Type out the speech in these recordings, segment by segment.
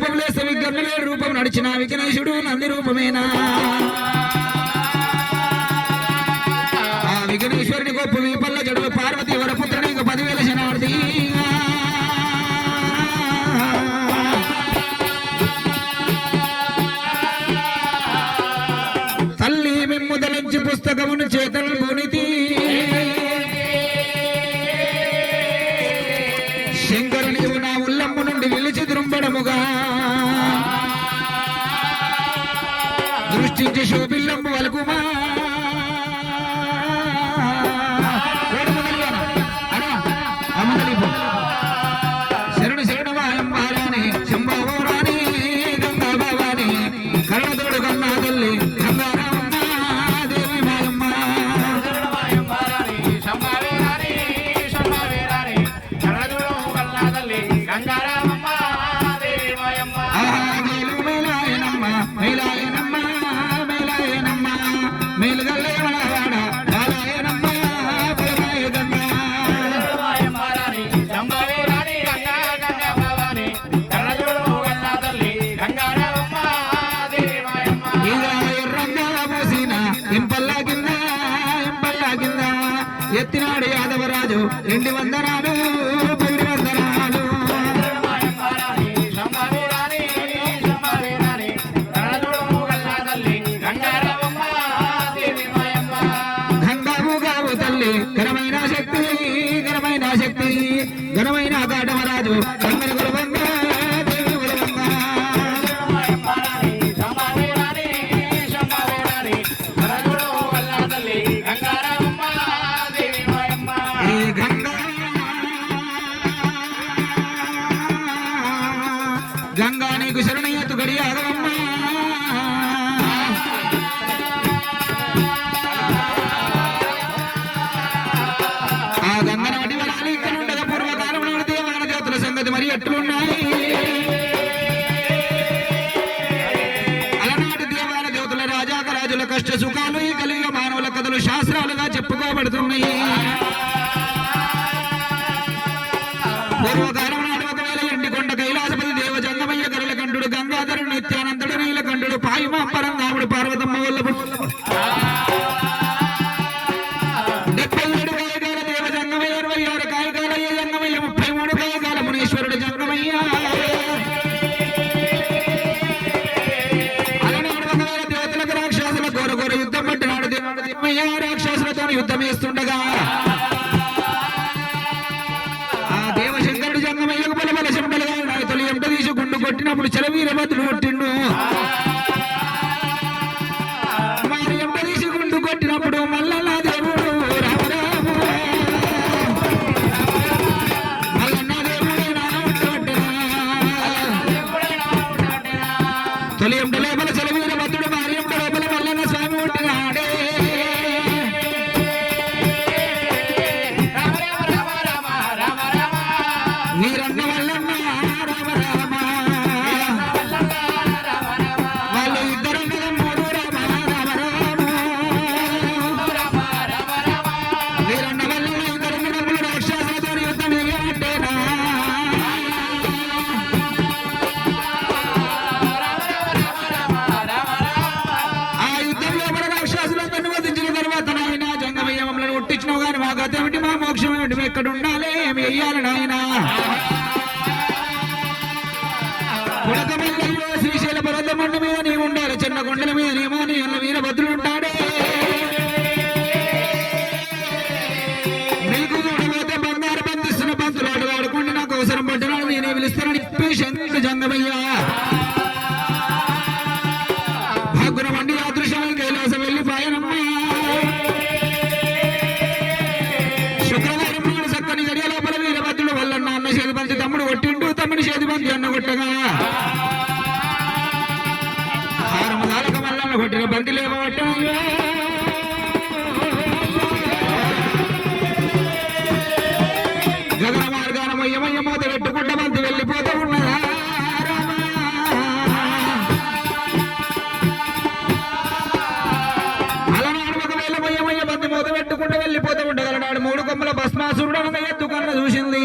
రూపంలో సవిగమ్యులే రూపం నడిచిన విఘ్నేశుడు నంది రూపమేనా? ఎత్తినాడు యాదవరాజు. రెండు వందరాలు. యుద్ధం చేస్తుండగా ఆ దేవశంకరుడు జంగమయ్యకు బలబలశం బలగా తొలి ఎంట తీసి గుండు కొట్టినప్పుడు చెలవీరభద్రుడు ఎమయ్యమయ్య మూత పెట్టుకుంటే మంది వెళ్ళిపోతూ ఉన్నదా? మూత పెట్టుకుంటూ వెళ్ళిపోతూ ఉండగలడు మూడు కొమ్మల భస్మాసురుడు అనగా ఎత్తుకన్న చూసింది.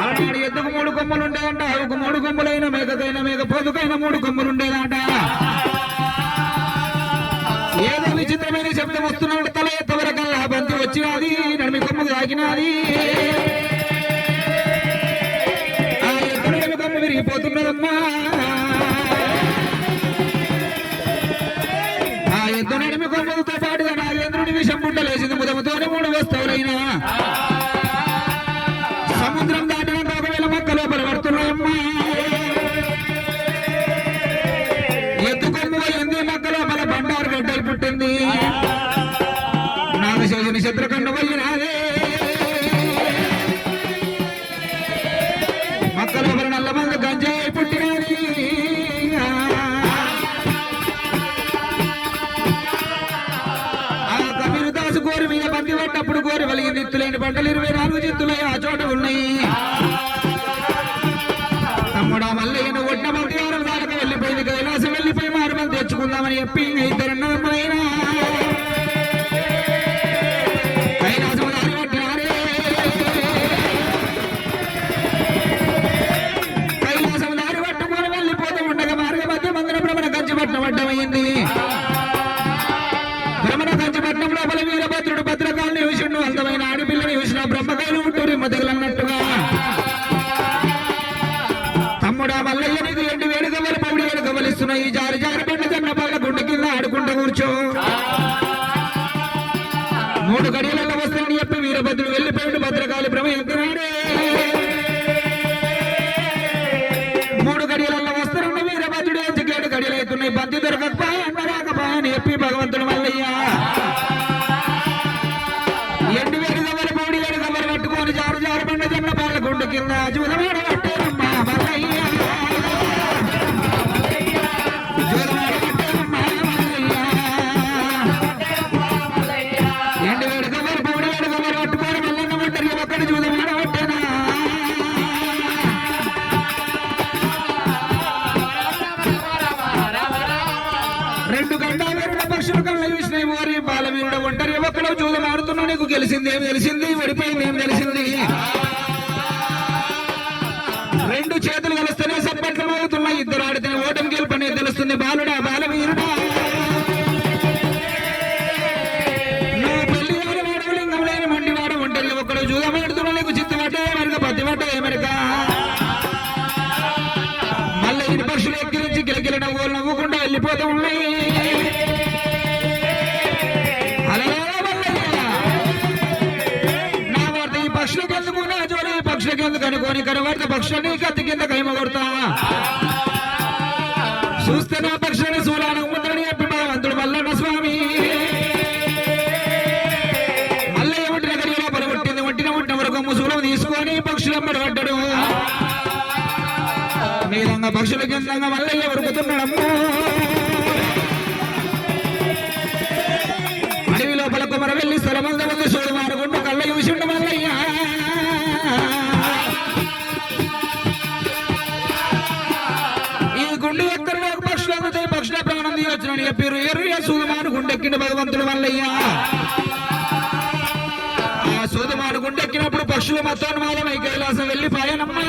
అలాంటి ఎత్తుకు మూడు కొమ్మలు ఉండేదంట అవికు మూడు కొమ్ములైన మేకకైన మేక పొదుకైన మూడు కొమ్ములు ఉండేదంట. ఏదో విచిత్రమైన శబ్దం వస్తున్నాడు తల ఎత్తవరకల్లా బంతి వచ్చినది. తాకినది ఆ విరిగిపోతున్నదమ్మా. ఆ ఎద్దు నడిమి కొమ్ముతో పాటుగా నాగేంద్రుడి విషం పుట్టలేసింది ముదముతోనే మూడు వస్తువులైనా. ఆకలి ఇరవై నాలుగు జిత్తులై ఆ చోట ఉన్నాయి. తమ్ముడా మల్లయ్యను ఒడ్డ బంతి దాకా వెళ్ళిపోయింది. కైలాసం వెళ్ళిపోయి మారు మంది తెచ్చుకుందామని చెప్పి ఇద్దరన్నదమ్ములైనా వస్తానని చెప్పి వీరభద్రుడు వెళ్ళిపోయాడు. భద్రకాళి భ్రమ ఎత్తున్నాడే రెండు రెండు పక్షులు కళ్ళ చూసినాయి ఓరి బాలవీరుడు ఒంటరి ఒక్కడు చూదం ఆడుతున్నా నీకు గెలిచింది ఏం తెలిసింది ఓడిపోయింది ఏం తెలిసింది రెండు చేతులు కలిస్తే పక్షులకు ఎందుకు అనుకోని కనవార్త పక్షులని కత్తి కింద కైమ కొడతా. చూస్తే నా పక్షులని సూలాన ముందని చెప్పి భగవంతుడు మల్లన్న స్వామి. మళ్ళీ ఒంటిన గడి లోపల పుట్టింది ఒంటిన ఉంటిన వరకు ముసుగులు తీసుకొని పక్షులు పడ్డాడు. నీలంగా పక్షుల కిందంగా మళ్ళీ ఉరుకుతున్నాడమ్మో. తీయొచ్చునని చెప్పారు ఎర్ర సూదమాను గుండెక్కిండు భగవంతుడు మల్లయ్య ఆ సూదమాను గుండెక్కినప్పుడు పక్షులు మొత్తం మాలమై కైలాసం వెళ్ళిపోయానమ్మా.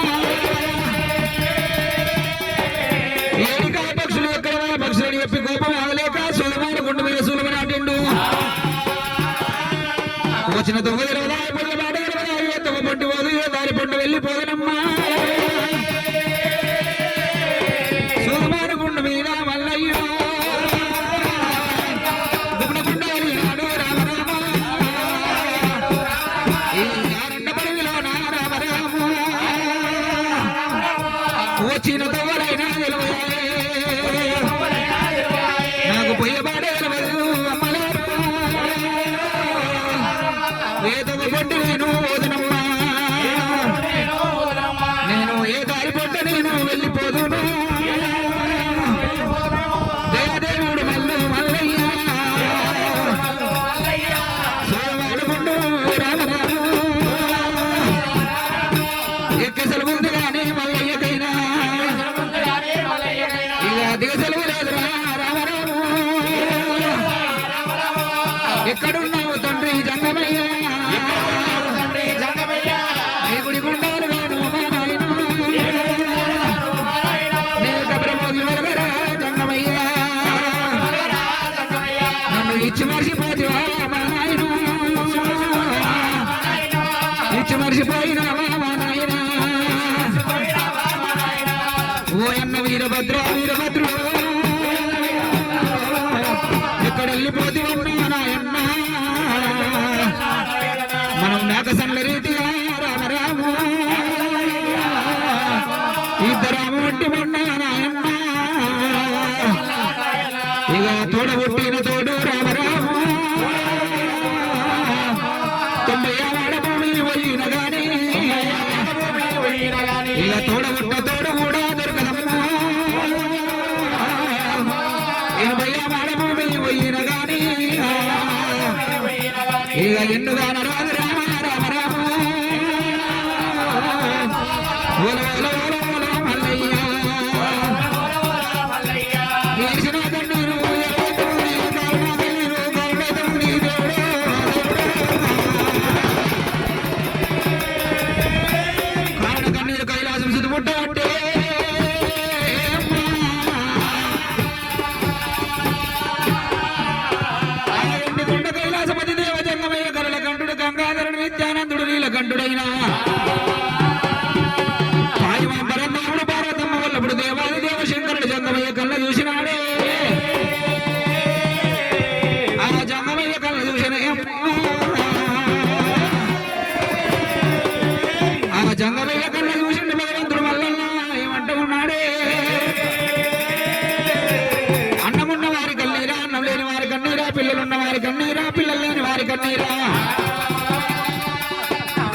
ఏడికాయ పక్షులు ఎక్కడ పక్షులు అని చెప్పి కోపం ఆగలేక సులభమైన గుండు మీద సులభ నాటిండు. వచ్చిన తొమ్మిది baby. थोड़ा बहुत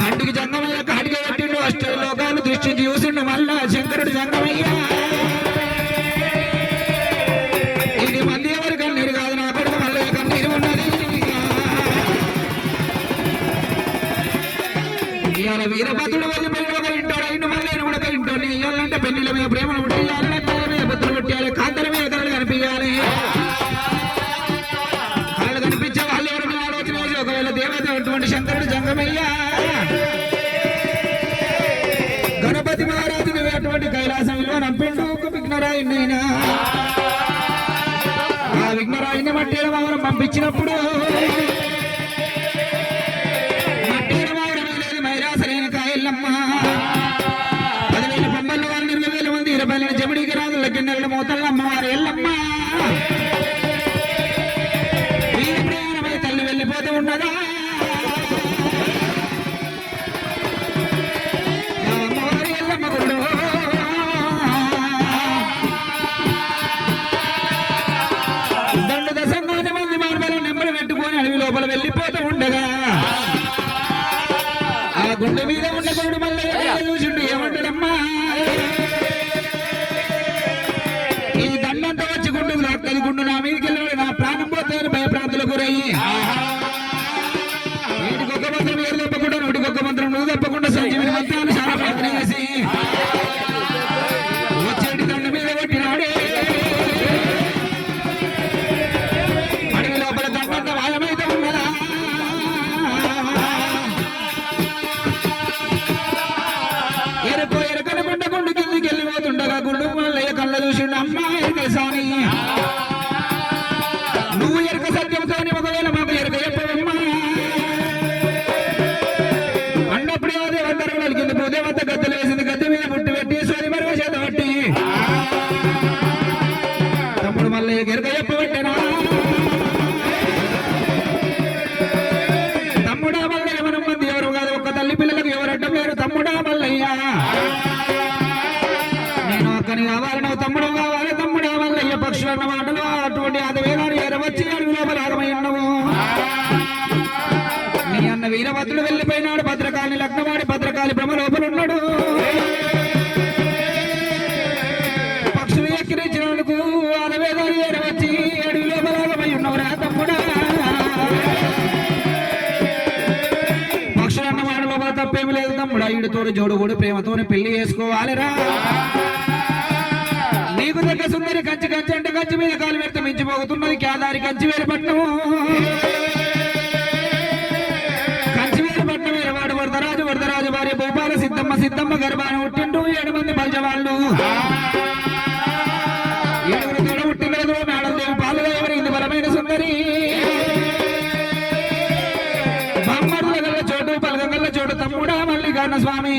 అందుకు జంగమయ్య కాటికి పెట్టిండు అష్టలోకాలు దృష్టి చూసిండు మళ్ళా శంకరుడు జంగమయ్యా. పంపించింది ఆయన ఆ మట్టి పంపించినప్పుడు ఈడితోని జోడుగూడు ప్రేమతో పెళ్ళి చేసుకోవాలిరా. నీకు దగ్గర సుందరి కంచి కంచి అంటే కంచి మీద కాలు పెడితే మించిపోతున్నది కేదారి కంచి వేరు పట్నం కంచి వేరు పట్నం వేరవాడు వరదరాజు వరదరాజు భార్య భూపాల సిద్ధమ్మ సిద్ధమ్మ గర్భాన్ని ఉట్టిండు ఏడు మంది బలజవాళ్ళు మల్లికార్ణ స్వామి.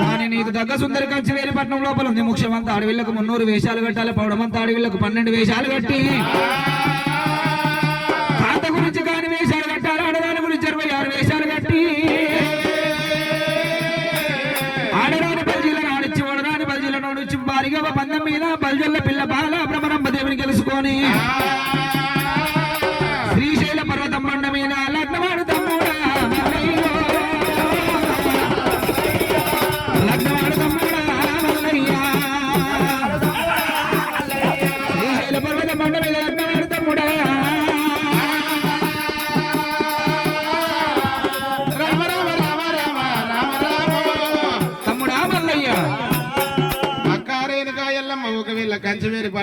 కానీ నీకు దగ్గ సుందరి కంచి వేరిపట్నం లోపల ఉంది. ముఖ్యమంతా అడవిళ్ళకు మున్నూరు వేషాలు కట్టాలి. పౌడమంతా అడవిళ్ళకు పన్నెండు వేషాలు కట్టి.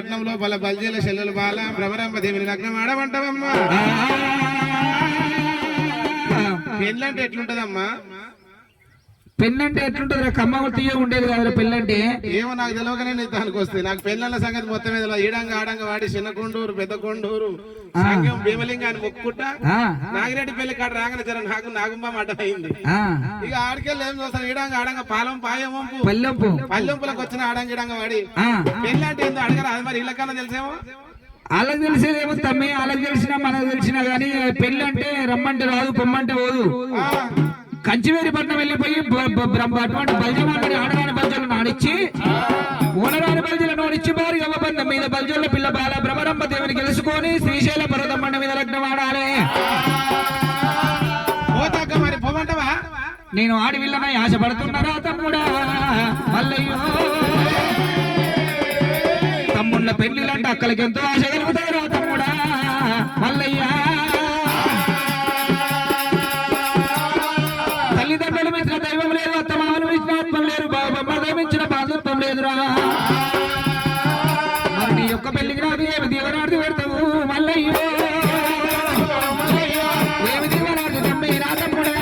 కంచవేరి పట్నం లోపల బల్జీల చెల్లెలు బాల భ్రమరంభ దేవిని లగ్నం ఆడమంటావమ్మా? పెళ్ళంటే ఎట్లుంటదమ్మా? పెళ్ళంటే ఎట్లుంటుంది కమ్మ తీయ ఉండేది కదా పెళ్ళంటే ఏమో నాకు తెలియకనే దానికి వస్తే. నాకు పెళ్ళన్న సంగతి మొత్తం మీద ఈడంగా ఆడంగా వాడి చిన్న కొండూరు పెద్ద కొండూరు సంగం భీమలింగాన్ని మొక్కుకుంటా నాగిరెడ్డి పెళ్ళి కాడ రాగానే జర నాకు నాగుమ్మ అడ్డమైంది ఆ, ఇక ఆడికెళ్ళి ఏం చూస్తాను? ఈడంగా ఆడంగా పాలం పాయమంపు. పల్లెంపు. పల్లెంపులకు వచ్చిన ఆడంగా ఈడంగా వాడి. ఆ, పెళ్ళి అంటే ఏందో అడగరా? అది మరి ఇళ్ళకన్నా తెలిసేమో? వాళ్ళకి తెలిసేదేమో తమ్మి వాళ్ళకి తెలిసినా మనకు తెలిసినా గానీ పెళ్ళి అంటే రమ్మంటే రాదు పొమ్మంటే పోదు. కంచివేరి పట్నం వెళ్ళిపోయి అటువంటి బల్జమాటని ఆడరాని బల్జలు నాడిచ్చి ఓడరాని బల్జలు ఆడిచ్చి వారి గవ్వబంధం మీద బల్జల పిల్ల బాల భ్రమరంభ దేవుని గెలుచుకొని శ్రీశైల పర్వతం బండ మీద లగ్నం ఆడాలి. పోతాక మరి పోమంటావా? నేను ఆడి విల్లనై ఆశపడుతున్నారా తమ్ముడా? మల్లయ్యో. తమ్ముళ్ళ పెళ్ళిలంటే అక్కలకి ఎంతో ఆశ కలుగుతారా తమ్ముడా. తల్లిదండ్రులు మించిన దైవం లేదు అత్తమామలు మించిన ఆత్మ లేరు బాబమ్మ మించిన బాధత్వం లేదురా. మరి నీ యొక్క పెళ్ళికి రాదు ఏమి దీవనార్థి పెడతావు? మల్లయ్యో. ఏమి దీవనార్థి తమ్మి నా తమ్ముడా?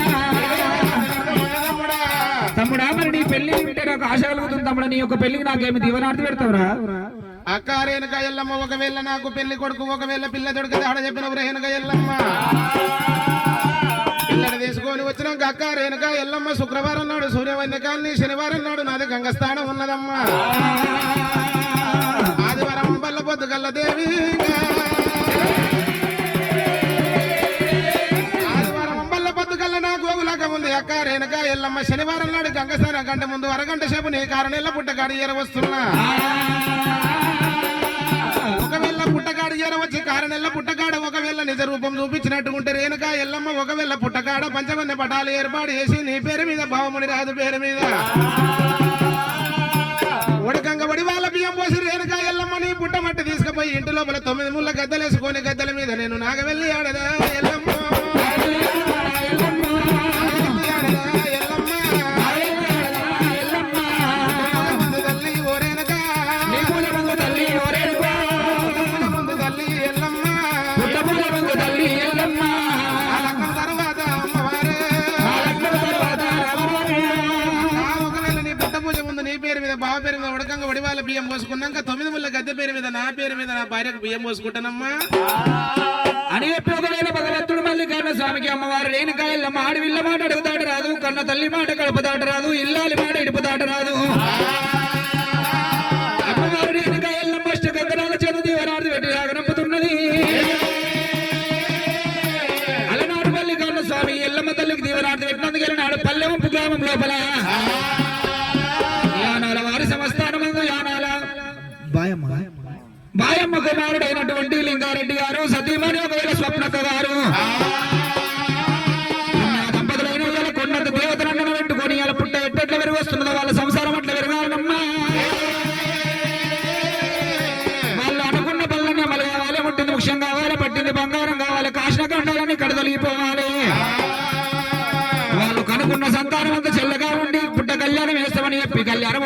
తమ్ముడా మరి నీ పెళ్ళి ఉంటే నాకు ఆశ కలుగుతుంది తమ్ముడా నీ యొక్క పెళ్ళికి నాకేమి దీవనార్థి పెడతావురా? అక్క రేణుక ఎల్లమ్మ ఒకవేళ నాకు పెళ్ళి కొడుకు ఒకవేళ పిల్ల దొడికి ఆడ చెప్పిన రేణుక ఎల్లమ్మ. పిల్లని తీసుకొని వచ్చినాక అక్క రేణుక ఎల్లమ్మ శుక్రవారం నాడు సూర్యవందకాన్ని శనివారం నాడు నాది గంగస్థానం ఉన్నదమ్మా. ఆదివారం బల్ల పొద్దు గల్ల దేవి ఆదివారం బల్ల పొద్దు గల్ల నా ఉంది. అక్క రేణుక ఎల్లమ్మ శనివారం నాడు గంగస్థానం గంట ముందు అరగంట సేపు నీ కారణెల్ల పుట్టగాడి ఏర వస్తున్నా. పుట్టకాడ చేరవచ్చు కారణెల్ల పుట్టకాడ ఒకవేళ నిజ రూపం చూపించినట్టు ఉంటే రేణుక ఎల్లమ్మ ఒకవేళ పుట్టకాడ పంచమన్న పటాలు ఏర్పాటు చేసి నీ పేరు మీద భావముని రాదు పేరు మీద. ఉడకంగా వడి వాళ్ళ బియ్యం పోసి రేణుక ఎల్లమ్మ నీ పుట్టమట్టి తీసుకుపోయి ఇంటి లోపల తొమ్మిది ముళ్ళ గద్దలేసుకొని గద్దల మీద నేను నాగవెళ్ళి ఆడదా ఎల్లమ్మ. పోసుకున్నాక తొమ్మిది ముళ్ళ గద్దె పేరు మీద నా పేరు మీద నా భార్యకు బియ్యం పోసుకుంటానమ్మా అని చెప్పి ఒకవేళ భగవంతుడు కన్న స్వామికి అమ్మవారు రేణుకాయల మాడు విల్ల మాట అడుగుతాడు రాదు కన్న తల్లి మాట కడుపుతాడు రాదు ఇల్లాలి మాట ఇడుపుతాడు రాదు. అమ్మవారు రేణుకాయల మష్ట గంగరాల చేత దీవనార్థి పెట్టి రాగనంపుతున్నది అలనాడు మల్లికార్ణ స్వామి ఎల్లమ్మ తల్లికి దీవనార్థి పెట్టినందుకు వెళ్ళినాడు పల్లెవంపు గ్రామం లోపల. కుమారుడైనటువంటి లింగారెడ్డి గారు సతీమణి ఒకవేళ స్వప్నక్క గారు. దంపతులైన కొండ దేవతలను పెట్టుకొని ఇలా పుట్ట ఎట్టెట్ల పెరిగి వస్తున్నదో వాళ్ళ సంసారం అట్లా పెరగాలమ్మా వాళ్ళు అనుకున్న పనులన్నీ అమలు కావాలి పుట్టింది ముఖ్యం కావాలి పట్టింది బంగారం కావాలి కాసిన కండాలని కడదలిగిపోవాలి. వాళ్ళు కనుక్కున్న సంతానం అంతా చెల్లగా ఉండి పుట్ట కళ్యాణం వేస్తామని చెప్పి కళ్యాణం